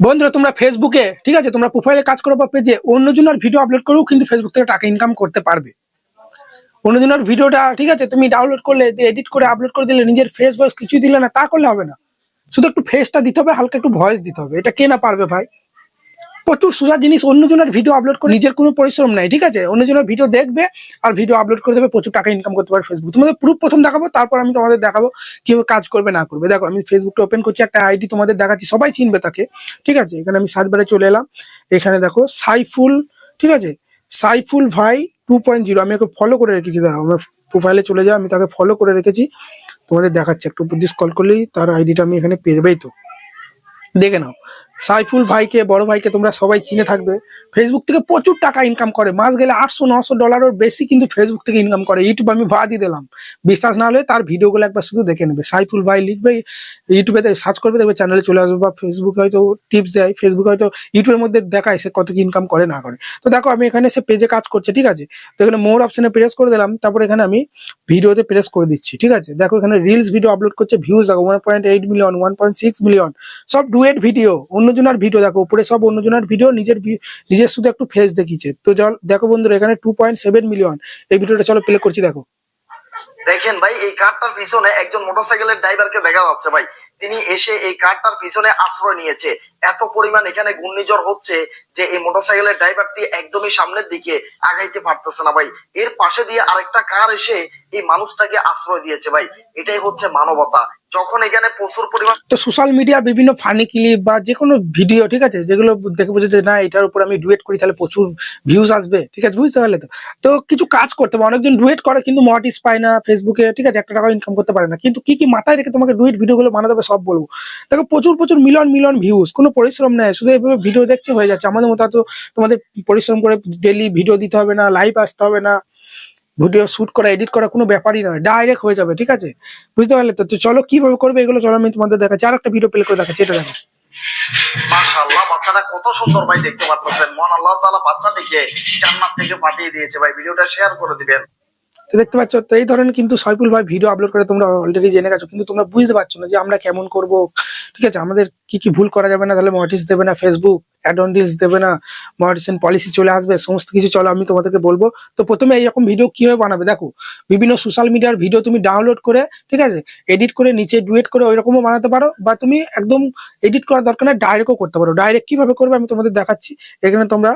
বন্ধুরা, তোমরা ফেসবুকে ঠিক আছে, তোমরা প্রোফাইলে কাজ করো বা পেজে অন্যজনের ভিডিও আপলোড করেও কিন্তু ফেসবুক থেকে টাকা ইনকাম করতে পারবে। অন্যজনের ভিডিওটা ঠিক আছে, তুমি ডাউনলোড করলে এডিট করে আপলোড করে দিলে, নিজের ফেস ভয়েস কিছুই দিলে না, তা করলে হবে না। শুধু একটু ফেসটা দিতে হবে, হালকা একটু ভয়েস দিতে হবে। এটা কে না পারবে ভাই? প্রচুর সোজা জিনিস, অন্যজনের ভিডিও আপলোড করে নিজের কোনো পরিশ্রম নাই, ঠিক আছে? অন্যজনের ভিডিও দেখবে আর ভিডিও আপলোড করে দেবে, প্রচুর টাকা ইনকাম করতে পারবে ফেসবুক তোমাদের প্রুফ প্রথম দেখাবো, তারপর আমি তোমাদের দেখাবো কীভাবে কাজ করবে, না করবে। দেখো, আমি ফেসবুকটা ওপেন করছি, একটা আইডি তোমাদের দেখাচ্ছি, সবাই চিনবে তাকে, ঠিক আছে? এখানে আমি সার্চ বারে চলে এলাম, এখানে দেখো, সাইফুল, ঠিক আছে? সাইফুল ভাই টু পয়েন্ট জিরো আমি ওকে ফলো করে রেখেছি, দাঁড়াও, আমার প্রোফাইলে চলে যাও, আমি তাকে ফলো করে রেখেছি, তোমাদের দেখাচ্ছি, একটু বুদ্ধিস কল করলেই তার আইডিটা আমি এখানে পেয়ে যাবেই তো। দেখে নাও সাইফুল ভাইকে, বড় ভাইকে তোমরা সবাই চিনে থাকবে। ফেসবুক থেকে প্রচুর টাকা ইনকাম করে। মাস গেলে আটশো নশো ডলারের বেশি কিন্তু ফেসবুক থেকে ইনকাম করে। ইউটিউব আমি বাদই দিলাম। বিশ্বাস না হলে তার ভিডিওগুলো একবার শুধু দেখে নেবে। সাইফুল ভাই লিখবে ইউটিউবে সার্চ করবে, দেখবে চ্যানেলে চলে আসবে বা ফেসবুকে হয়তো টিপস দেয় ফেসবুক হয়তো ইউটিউবের মধ্যে দেখায় সে কত কি ইনকাম করে, না করে। তো দেখো, আমি এখানে সে পেজে কাজ করছে, ঠিক আছে? তো এখানে মোর অপশনে প্রেস করে দিলাম, তারপর এখানে আমি ভিডিওতে প্রেস করে দিচ্ছি, ঠিক আছে? দেখো, এখানে রিলস ভিডিও আপলোড করছে ভিউজ দেখো one point eight million one point six million সব ডুয়েট ভিডিও অন্যজনের ভিডিও দেখো, উপরে সব অন্যজনের ভিডিও নিজের নিজের শুধু একটু ফেস দেখিয়েছে। তো জল দেখো বন্ধুরা, এখানে টু পয়েন্ট সেভেন মিলিয়ন এই ভিডিওটা চলো প্লে করছি, দেখো। দেখেন ভাই, এই কারটার পিছনে একজন মোটরসাইকেলের ড্রাইভারকে দেখা যাচ্ছে ভাই। তিনি এসে এই কারটার পিছনে আশ্রয় নিয়েছে। এত পরিমাণ এখানে ঘূর্ণিঝড় হচ্ছে যে এই মোটরসাইকেলের ড্রাইভারটি একদমই সামনের দিকে আগাইতে পারতেছে না ভাই। এর পাশে দিয়ে আরেকটা কার এসে এই মানুষটাকে আশ্রয় দিয়েছে ভাই। এটাই হচ্ছে মানবতা। যখন এখানে প্রচুর পরিমাণ তো সোশ্যাল মিডিয়ার বিভিন্ন ফানি ক্লিপ বা যে কোনো ভিডিও ঠিক আছে? যেগুলো দেখে বুঝে যে না, এটার উপর আমি ডুয়েট করি, তাহলে প্রচুর ভিউজ আসবে। ঠিক আছে? বুঝতে পারলে তো? তো কিছু কাজ করতে হবে। অনেকজন ডুয়েট করে কিন্তু মটিস পায় না ফেসবুকে ঠিক আছে? একটা টাকা ইনকাম করতে পারে না। কিন্তু কি কি মাথায় রেখে তোমাকে ডুয়েট ভিডিওগুলো বানাতে হবে সব বলব। দেখো, প্রচুর প্রচুর মিলন মিলন ভিউজ কোনো পরিশ্রম নেই। শুধু এভাবে ভিডিও দেখছে হয়ে যাচ্ছে। আমাদের মতো তোমাদের পরিশ্রম করে ডেলি ভিডিও দিতে হবে না লাইভ আসতে হবে না। ভিডিও শুট করা এডিট করা কোনো ব্যাপারই নয় ডাইরেক্ট হয়ে যাবে ঠিক আছে? বুঝতে পারলে তো চলো কীভাবে করবে এগুলো চলো আমি তোমাদের দেখাচ্ছি। আর একটা ভিডিও প্লে করে দেখাচ্ছি এটা দেখো। মাশাআল্লাহ বাচ্চাটা কত সুন্দর ভাই দেখতে পাচ্ছেন। মহান আল্লাহ তাআলা বাচ্চাটিকে জান্নাত থেকে পাঠিয়ে দিয়েছে ভাই ভিডিওটা শেয়ার করে দিবেন। তো দেখতে পাচ্ছ তো এই ধরনের কিন্তু সাইফুল ভাই ভিডিও আপলোড করে তোমরা অলরেডি জেনে গেছো কিন্তু তোমরা বুঝতে পারছ না যে আমরা কেমন করব ঠিক আছে? আমাদের কি কি ভুল করা যাবে না তাহলে মটিস দেবে না ফেসবুক অ্যাড অন ডিলস দেবে না মডিসিন পলিসি চলে আসবে, সমস্ত কিছু চলো, আমি তোমাদেরকে বলব। তো প্রথমে এইরকম ভিডিও কীভাবে বানাবে? দেখো, বিভিন্ন সোশ্যাল মিডিয়ার ভিডিও তুমি ডাউনলোড করে, ঠিক আছে এডিট করে, নিচে ডুয়েট করে, ওইরকমও বানাতে পারো, বা তুমি একদম এডিট করার দরকার না ডাইরেক্টও করতে পারো। ডাইরেক্ট কীভাবে করবে আমি তোমাদের দেখাচ্ছি, এখানে তোমরা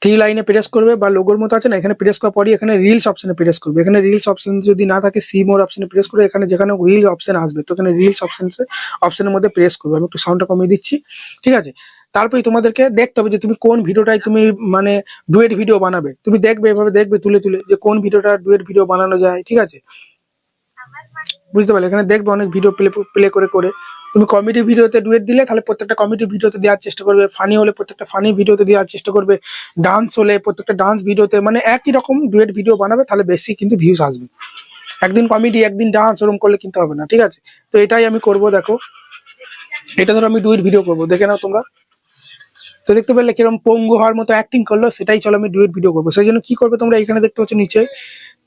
থ্রি লাইনে প্রেস করবে বা লোগোর মতো আছে না, এখানে প্রেস করার পরই এখানে রিলস অপশনে প্রেস করবে। এখানে রিলস অপশন যদি না থাকে সি মোর অপশনে প্রেস করে এখানে যেখানে রিল অপশন আসবে, তো এখানে রিলস অপশন অপশনের মধ্যে প্রেস করবে। আমি একটু সাউন্ডটা কমিয়ে দিচ্ছি, ঠিক আছে? তারপরে তোমাদেরকে দেখতে হবে যে তুমি কোন ভিডিওটাই তুমি মানে ডুয়েট ভিডিও বানাবে। তুমি দেখবে, এভাবে দেখবে, তুলে তুলে যে কোন ভিডিওটা ডুয়েট ভিডিও বানানো যায়, ঠিক আছে? বুঝতে পারলে? এখানে দেখবে অনেক ভিডিও প্লে প্লে করে করে। তুমি কমেডি ভিডিওতে ডুয়েট দিলে তাহলে প্রত্যেকটা কমেডি ভিডিওতে দেওয়ার চেষ্টা করবে। ফানি হলে প্রত্যেকটা ফানি ভিডিওতে দেওয়ার চেষ্টা করবে। ডান্স হলে প্রত্যেকটা ডান্স ভিডিওতে মানে একই রকম ডুয়েট ভিডিও বানাবে, তাহলে বেশি কিন্তু ভিউজ আসবে। একদিন কমেডি একদিন ডান্স ওরম করলে কিন্তু হবে না, ঠিক আছে? তো এটাই আমি করব, দেখো। এটা ধরো আমি ডুয়েট ভিডিও করব, দেখে নাও তোমরা। তো দেখতে পেলে কীরকম পঙ্গু হওয়ার মতো অ্যাক্টিং করল, সেটাই চলো আমি ডুয়েট ভিডিও করব। সেই জন্য কি করবে তোমরা? এখানে দেখতে পাচ্ছ নিচে,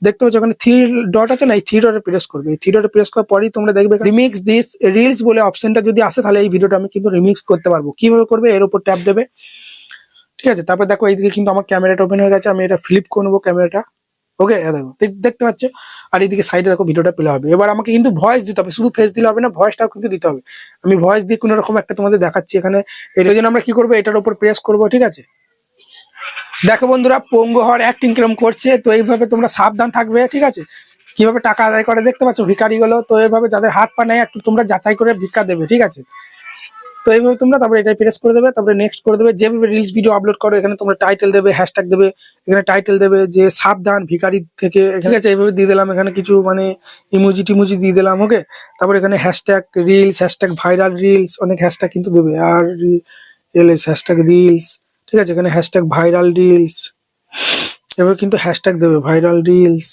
দেখতে পাচ্ছ ওখানে থ্রি ডট আছে না? এই থ্রি ডটে প্রেস করবে। এই থ্রি ডটে প্রেস করার পরেই তোমরা দেখবে রিমিক্স দিস রিলস বলে অপশনটা যদি আসে, তাহলে এই ভিডিওটা আমি কিন্তু রিমিক্স করতে পারব। কীভাবে করবে? এর উপর ট্যাপ দেবে। ঠিক আছে? তারপর দেখো এইদিকে কিন্তু আমার ক্যামেরাটা ওপেন হয়ে গেছে। আমি এটা ফ্লিপ করে নেব ক্যামেরাটা ওকে দেখো দেখতে পাচ্ছ? আর এইদিকে সাইডে দেখো ভিডিওটা পেলে হবে। এবার আমাকে কিন্তু ভয়েস দিতে হবে, শুধু ফেস দিলে হবে না ভয়েসটাও কিন্তু দিতে হবে। আমি ভয়েস দিয়ে কোনো রকম একটা তোমাদের দেখাচ্ছি এখানে। এই জন্য আমরা কি করব? এটার উপর প্রেস করব, ঠিক আছে? দেখো বন্ধুরা, পঙ্গু হওয়ার অ্যাক্টিং কিরম করছে? তো এইভাবে তোমরা সাবধান থাকবে, ঠিক আছে? কীভাবে টাকা আদায় করে, দেখতে পাচ্ছ? ভিকারিগুলো তো এইভাবে যাদের হাত পা নেয় একটু তোমরা যাচাই করে ভিক্ষা দেবে, ঠিক আছে? তো এইভাবে তোমরা তারপরে এটাই প্রেস করে দেবে, তারপরে নেক্সট করে দেবে। যেভাবে রিলস ভিডিও আপলোড করো, এখানে তোমরা টাইটেল দেবে হ্যাশট্যাগ দেবে, এখানে টাইটেল দেবে যে সাবধান ভিখারি থেকে, ঠিক আছে? এইভাবে দিয়ে দিলাম, এখানে কিছু মানে ইমোজি টিমোজি দিয়ে দিলাম ওকে তারপর এখানে hashtag reels hashtag viral reels অনেক হ্যাশট্যাগ কিন্তু দেবে। আর এল এস হ্যাশট্যাগ রিলস ঠিক আছে? এখানে হ্যাশট্যাগ ভাইরাল রিলস এবার কিন্তু হ্যাশট্যাগ দেবে ভাইরাল রিলস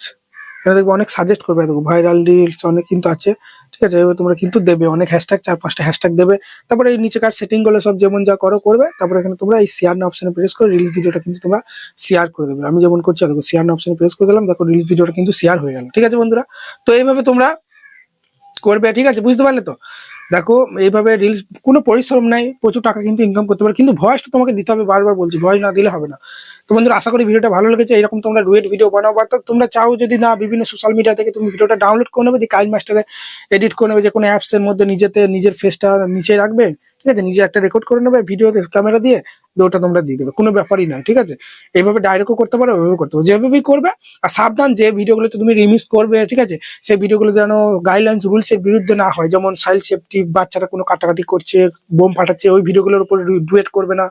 এখানে দেখব অনেক সাজেস্ট করবে, দেখো ভাইরাল রিলস অনেক কিন্তু আছে। ঠিক আছে, এবার তোমরা কিন্তু দেবে অনেক হ্যাশট্যাগ চার পাঁচটা হ্যাশট্যাগ দেবে। তারপরে এই নিচে কার সেটিংগুলো সব যেমন যা করো করবে, তারপরে এখানে তোমরা এই শেয়ার না অপশানে প্রেস করে রিলস ভিডিওটা কিন্তু তোমরা শেয়ার করে দেবে। আমি যেমন করছি, দেখো শেয়ার না অপশানে প্রেস করে দিলাম, দেখো রিলস ভিডিওটা কিন্তু শেয়ার হয়ে গেল। ঠিক আছে বন্ধুরা? তো এইভাবে তোমরা করবে, ঠিক আছে? বুঝতে পারলে তো? দেখো, এইভাবে রিলস কোনো পরিশ্রম নাই, প্রচুর টাকা কিন্তু ইনকাম করতে পারো। কিন্তু ভয়েসটা তোমাকে দিতে হবে, বারবার বলছি ভয়েস না দিলে হবে না। তো বন্ধুরা, আশা করি ভিডিওটা ভালো লেগেছে, এরকম তোমরা ডুয়েট ভিডিও বানাও, বা তোমরা চাও যদি না, বিভিন্ন সোশ্যাল মিডিয়া থেকে তুমি ভিডিওটা ডাউনলোড করে নেবে, দিয়ে কাইল মাস্টারে এডিট করে নেবে, যে কোনো অ্যাপসের মধ্যে নিজেতে, নিজের ফেসটা নিচে রাখবে ঠিক আছে? নিজে একটা রেকর্ড করে নেবে ভিডিও ক্যামেরা দিয়ে ওটা তোমরা দিয়ে দেবে। কোনো ব্যাপারই নয় ঠিক আছে? এইভাবে ডাইরেক্টও করতে পারো ওইভাবে করতে পারো। যেভাবেই করবে, আর সাবধান যে ভিডিওগুলোতে তুমি রিমিক্স করবে, ঠিক আছে? সেই ভিডিওগুলো যেন গাইডলাইন্স রুলস এর বিরুদ্ধে না হয়। যেমন সাইল সেফটি বাচ্চারা কোনো কাটাকাটি করছে, বোম ফাটাচ্ছে, ওই ভিডিওগুলোর উপর ডুয়েট করবে না।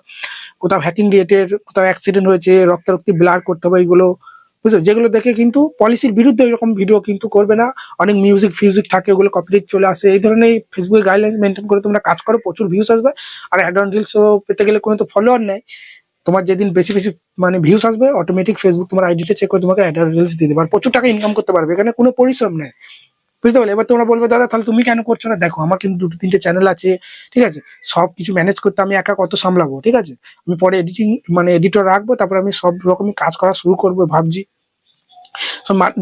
কোথাও হ্যাকিং রিলেটেড কোথাও অ্যাক্সিডেন্ট হয়েছে, রক্তারক্তি ব্লার করতে হবে, এইগুলো বুঝছ? যেগুলো দেখে কিন্তু পলিসির বিরুদ্ধে এরকম ভিডিও কিন্তু করবে না। অনেক মিউজিক ফিউজিক থাকে, ওগুলো কপিরাইট চলে আসে। এই ধরনের ফেসবুকে গাইডলাইন্স মেনটেন করে তোমরা কাজ করো, প্রচুর ভিউস আসবে। আর অ্যাড অন রিলসও পেতে গেলে কোনো তো ফলোয়ার নেই। তোমার যেদিন বেশি বেশি মানে ভিউস আসবে অটোমেটিক ফেসবুক তোমার আইডিটা চেক করে তোমাকে অ্যাড অন রিলস দিয়ে দেবে। আর প্রচুর টাকা ইনকাম করতে পারবে, এখানে কোনো পরিশ্রম নেই। বুঝতে পারলে? এবার তোমরা বলবে, দাদা, তাহলে তুমি কেন করছ না? দেখো, আমার কিন্তু দুটো, তিনটে চ্যানেল আছে, ঠিক আছে? সব কিছু ম্যানেজ করতে আমি একা কত সামলাবো, ঠিক আছে? আমি পরে এডিটিং মানে এডিটর রাখব, তারপর আমি সব রকমই কাজ করা শুরু করব, ভাবছি।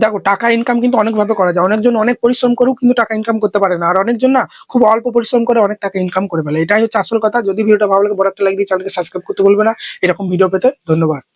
দেখো, টাকা ইনকাম কিন্তু অনেক ভাবে করা যায়। অনেকজন অনেক পরিশ্রম করেও কিন্তু টাকা ইনকাম করতে পারে না। আর অনেকজন না খুব অল্প পরিশ্রম করে অনেক টাকা ইনকাম করে ফেলে। এটাই হচ্ছে আসল কথা। যদি ভিডিওটা ভালো লাগে, বড় একটা লাইক দিয়ে চ্যানেলকে সাবস্ক্রাইব করতে বলবে না। এরকম ভিডিও পেতে ধন্যবাদ।